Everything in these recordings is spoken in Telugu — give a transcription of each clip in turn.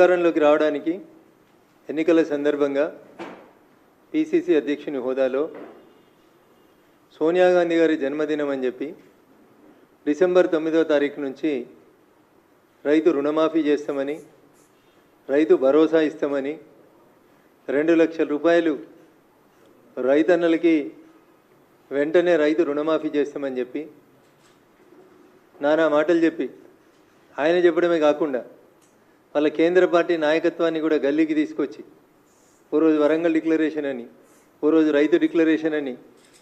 అధికారంలోకి రావడానికి ఎన్నికల సందర్భంగా పిసిసి అధ్యక్షుని హోదాలో సోనియా గాంధీ గారి జన్మదినం అని చెప్పి డిసెంబర్ తొమ్మిదవ తారీఖు నుంచి రైతు రుణమాఫీ చేస్తామని రైతు భరోసా ఇస్తామని రెండు లక్షల రూపాయలు రైతన్నలకి వెంటనే రైతు రుణమాఫీ చేస్తామని చెప్పి నానా మాటలు చెప్పి ఆయన చెప్పడమే కాకుండా వాళ్ళ కేంద్ర పార్టీ నాయకత్వాన్ని కూడా గల్లీకి తీసుకొచ్చి ఓ రోజు వరంగల్ డిక్లరేషన్ అని ఓ రోజు రైతు డిక్లరేషన్ అని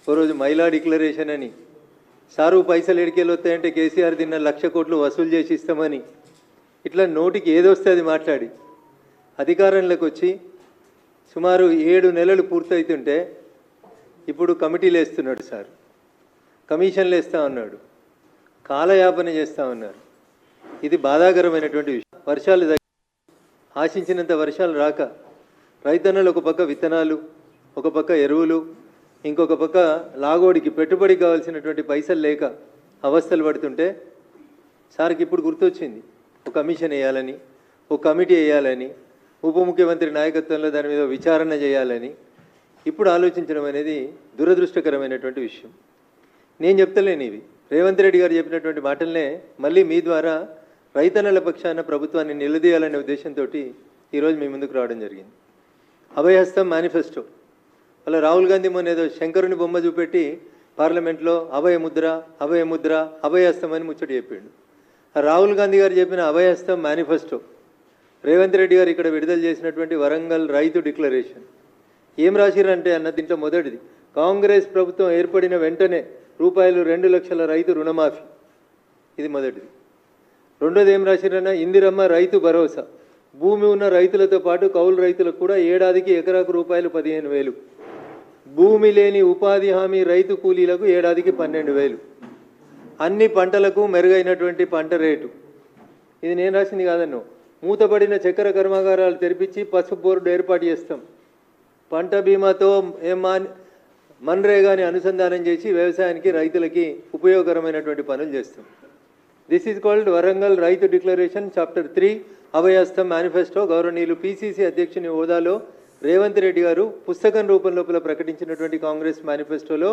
ఓ రోజు మహిళా డిక్లరేషన్ అని సారు పైసలు ఎడికేలు వస్తాయంటే కేసీఆర్ తిన్న లక్ష కోట్లు వసూలు చేసి ఇస్తామని ఇట్లా నోటికి ఏదొస్తే అది మాట్లాడి అధికారంలోకి వచ్చి సుమారు ఏడు నెలలు పూర్తయితుంటే ఇప్పుడు కమిటీలు వేస్తున్నాడు సార్. కమిషన్లు వేస్తా ఉన్నాడు. కాలయాపన చేస్తా ఉన్నారు. ఇది బాధాకరమైనటువంటి విషయం. వర్షాలు ఆశించినంత వర్షాలు రాక రైతన్నలు ఒక పక్క విత్తనాలు ఒక పక్క ఎరువులు ఇంకొక పక్క లాగోడికి పెట్టుబడి కావాల్సినటువంటి పైసలు లేక అవస్థలు పడుతుంటే సార్కి ఇప్పుడు గుర్తొచ్చింది. ఒక కమిషన్ వేయాలని ఒక కమిటీ వేయాలని ఉప ముఖ్యమంత్రి నాయకత్వంలో దాని మీద విచారణ చేయాలని ఇప్పుడు ఆలోచించడం అనేది దురదృష్టకరమైనటువంటి విషయం. నేను చెప్తలేను ఇవి. రేవంత్ రెడ్డి గారు చెప్పినటువంటి మాటలనే మళ్ళీ మీ ద్వారా రైతన్నల పక్షాన ప్రభుత్వాన్ని నిలదీయాలనే ఉద్దేశంతో ఈరోజు మీ ముందుకు రావడం జరిగింది. అభయహస్తం మేనిఫెస్టో. అలా రాహుల్ గాంధీ మొన్న ఏదో శంకరుని బొమ్మ చూపెట్టి పార్లమెంట్లో అభయ ముద్ర అభయ ముద్ర అభయహస్తం అని ముచ్చట చెప్పిండు. రాహుల్ గాంధీ గారు చెప్పిన అభయహస్తం మేనిఫెస్టో రేవంత్ రెడ్డి గారు ఇక్కడ విడుదల చేసినటువంటి వరంగల్ రైతు డిక్లరేషన్. ఏం రాసిరంటే అన్న దీంట్లో మొదటిది కాంగ్రెస్ ప్రభుత్వం ఏర్పడిన వెంటనే రూపాయలు రెండు లక్షల రైతు రుణమాఫీ. ఇది మొదటిది. రెండోది ఏం రాసిరన్నా ఇందిరమ్మ రైతు భరోసా. భూమి ఉన్న రైతులతో పాటు కౌలు రైతులకు కూడా ఏడాదికి ఎకరాకు రూపాయలు పదిహేను వేలు. భూమి లేని ఉపాధి హామీ రైతు కూలీలకు ఏడాదికి పన్నెండు వేలు. అన్ని పంటలకు మెరుగైనటువంటి పంట రేటు. ఇది నేను రాసింది కాదన్ను. మూతపడిన చక్కెర కర్మాగారాలు తెరిపించి పసుపు బోర్డు ఏర్పాటు చేస్తాం. పంట బీమాతో ఏం మన్రేగాని అనుసంధానం చేసి వ్యవసాయానికి రైతులకి ఉపయోగకరమైనటువంటి పనులు చేస్తాం. దిస్ ఈజ్ కాల్డ్ వరంగల్ రైతు డిక్లరేషన్ చాప్టర్ త్రీ అభయస్థం మేనిఫెస్టో గౌరవనీయులు పిసిసి అధ్యక్షుని హోదాలో రేవంత్ రెడ్డి గారు పుస్తకం రూపం లోపల ప్రకటించినటువంటి కాంగ్రెస్ మేనిఫెస్టోలో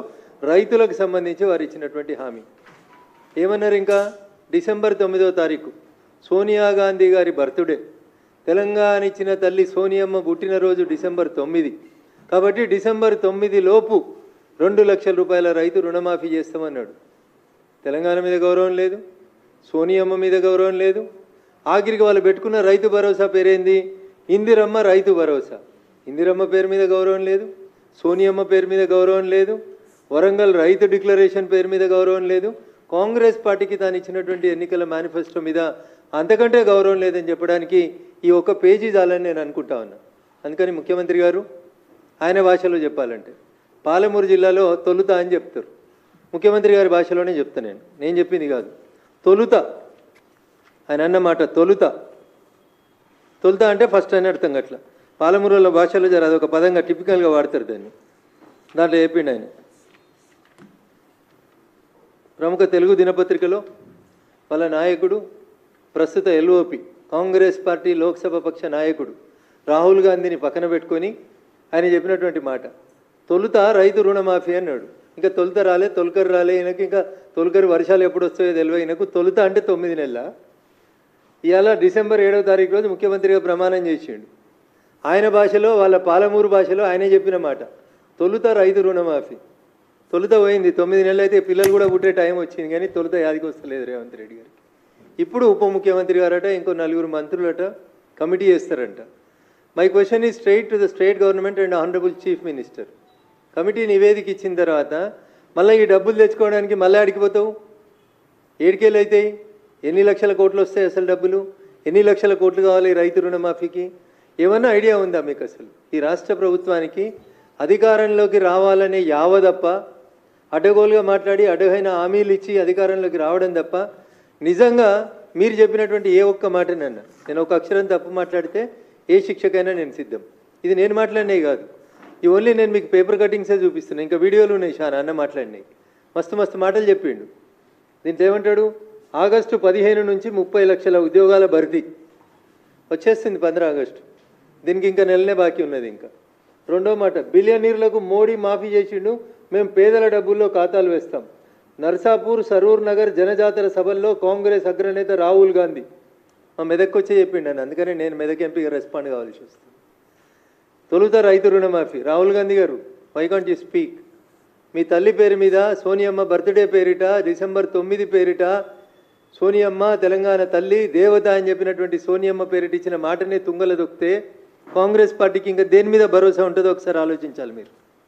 రైతులకు సంబంధించి వారు ఇచ్చినటువంటి హామీ ఏమన్నారు ఇంకా డిసెంబర్ తొమ్మిదో తారీఖు. సోనియా గాంధీ గారి బర్త్డే తెలంగాణ ఇచ్చిన తల్లి సోనియమ్మ పుట్టినరోజు డిసెంబర్ తొమ్మిది. కాబట్టి డిసెంబర్ తొమ్మిది లోపు రెండు లక్షల రూపాయల రైతు రుణమాఫీ చేస్తామన్నాడు. తెలంగాణ మీద గౌరవం లేదు. సోనియమ్మ మీద గౌరవం లేదు. ఆఖరికి వాళ్ళు పెట్టుకున్న రైతు భరోసా పేరేంది? ఇందిరమ్మ రైతు భరోసా. ఇందిరమ్మ పేరు మీద గౌరవం లేదు. సోనియమ్మ పేరు మీద గౌరవం లేదు. వరంగల్ రైతు డిక్లరేషన్ పేరు మీద గౌరవం లేదు. కాంగ్రెస్ పార్టీకి తాను ఇచ్చినటువంటి ఎన్నికల మేనిఫెస్టో మీద అంతకంటే గౌరవం లేదని చెప్పడానికి ఈ ఒక్క పేజీ చాలని నేను అనుకుంటా ఉన్నా. అందుకని ముఖ్యమంత్రి గారు ఆయన భాషలో చెప్పాలంటే. పాలమూరు జిల్లాలో తొలుత అని చెప్తారు. ముఖ్యమంత్రి గారి భాషలోనే చెప్తా నేను. నేను చెప్పింది కాదు. తొలుత. ఆయన అన్నమాట తొలుత. తొలుత అంటే ఫస్ట్ అని అర్థం గట్ల. పాలమూరుల భాషలో జర అదొక పదంగా టిపికల్గా వాడతారు దాన్ని. దాంట్లో చెప్పిండు ఆయన. ప్రముఖ తెలుగు దినపత్రికలో వాళ్ళ నాయకుడు ప్రస్తుత ఎల్ఓపి కాంగ్రెస్ పార్టీ లోక్సభ పక్ష నాయకుడు రాహుల్ గాంధీని పక్కన పెట్టుకొని ఆయన చెప్పినటువంటి మాట. తొలుత రైతు రుణమాఫీ అన్నాడు. ఇంకా తొలుత రాలే తొలకరు రాలే ఈయనకి ఇంకా తొలకరి వర్షాలు ఎప్పుడు వస్తాయో తెలియదు ఈయనకు తొలుత అంటే తొమ్మిది నెలల? ఇవాళ డిసెంబర్ ఏడవ తారీఖు రోజు ముఖ్యమంత్రిగా ప్రమాణం చేసిండు. ఆయన భాషలో వాళ్ళ పాలమూరు భాషలో ఆయనే చెప్పిన మాట. తొలుత రైతు రుణమాఫీ. తొలుత పోయింది తొమ్మిది నెలలు అయితే పిల్లలు కూడా పుట్టే టైం వచ్చింది కానీ తొలుత యాదికి వస్తలేదు రేవంత్ రెడ్డి గారికి. ఇప్పుడు ఉప ముఖ్యమంత్రి గారట ఇంకో నలుగురు మంత్రులట కమిటీ చేస్తారంట. మై క్వశ్చన్ ఈ straight to the state government and honourable chief minister committee నివేదిక ఇచ్చిన తర్వాత మళ్ళీ ఈ డబ్బులు తెచ్చుకోవడానికి మళ్ళీ అడిగిపోతావు ఏడికేళ్ళు అవుతాయి ఎన్ని లక్షల కోట్లు వస్తాయి అసలు డబ్బులు? ఎన్ని లక్షల కోట్లు కావాలి రైతు రుణమాఫీకి? ఏమన్నా ఐడియా ఉందా మీకు అసలు? ఈ రాష్ట్ర ప్రభుత్వానికి అధికారంలోకి రావాలనే యావ తప్ప అడ్డగోలుగా మాట్లాడి అడ్డగైన హామీలు ఇచ్చి అధికారంలోకి రావడం తప్ప నిజంగా మీరు చెప్పినటువంటి ఏ ఒక్క మాట నన్ను నేను ఒక అక్షరం తప్పు మాట్లాడితే ఏ శిక్షకైనా నేను సిద్ధం. ఇది నేను మాట్లాడినవి కాదు. ఈ ఓన్లీ నేను మీకు పేపర్ కటింగ్సే చూపిస్తున్నాను ఇంకా వీడియోలు ఉన్నాయి షా అన్న మాట్లాడినాయి. మస్తు మస్తు మాటలు చెప్పిండు. దీంట్లో ఏమంటాడు? ఆగస్టు పదిహేను నుంచి ముప్పై లక్షల ఉద్యోగాల భర్తీ. వచ్చేస్తుంది పంద్రా ఆగస్టు. దీనికి ఇంకా నెలనే బాకీ ఉన్నది ఇంకా. రెండో మాట బిలియనీర్లకు మోడీ మాఫీ చేసిండు మేము పేదల డబ్బుల్లో ఖాతాలు వేస్తాం. నర్సాపూర్ సరూర్ నగర్ జనజాతర సభల్లో కాంగ్రెస్ అగ్రనేత రాహుల్ గాంధీ. మా మెదక్కి వచ్చే చెప్పిండు అని అందుకని నేను మెదక్ ఎంపీగా రెస్పాండ్ కావాల్సి వస్తుంది. తొలుత రైతు రుణమాఫీ. రాహుల్ గాంధీ గారు వై కాంట్ యూ స్పీక్ మీ తల్లి పేరు మీద సోనియమ్మ బర్త్డే పేరిట డిసెంబర్ తొమ్మిది పేరిట సోనియమ్మ తెలంగాణ తల్లి దేవత అని చెప్పినటువంటి సోనియమ్మ పేరిట ఇచ్చిన మాటనే తుంగల దొక్కితే కాంగ్రెస్ పార్టీకి ఇంకా దేని మీద భరోసా ఉంటుందో ఒకసారి ఆలోచించాలి మీరు.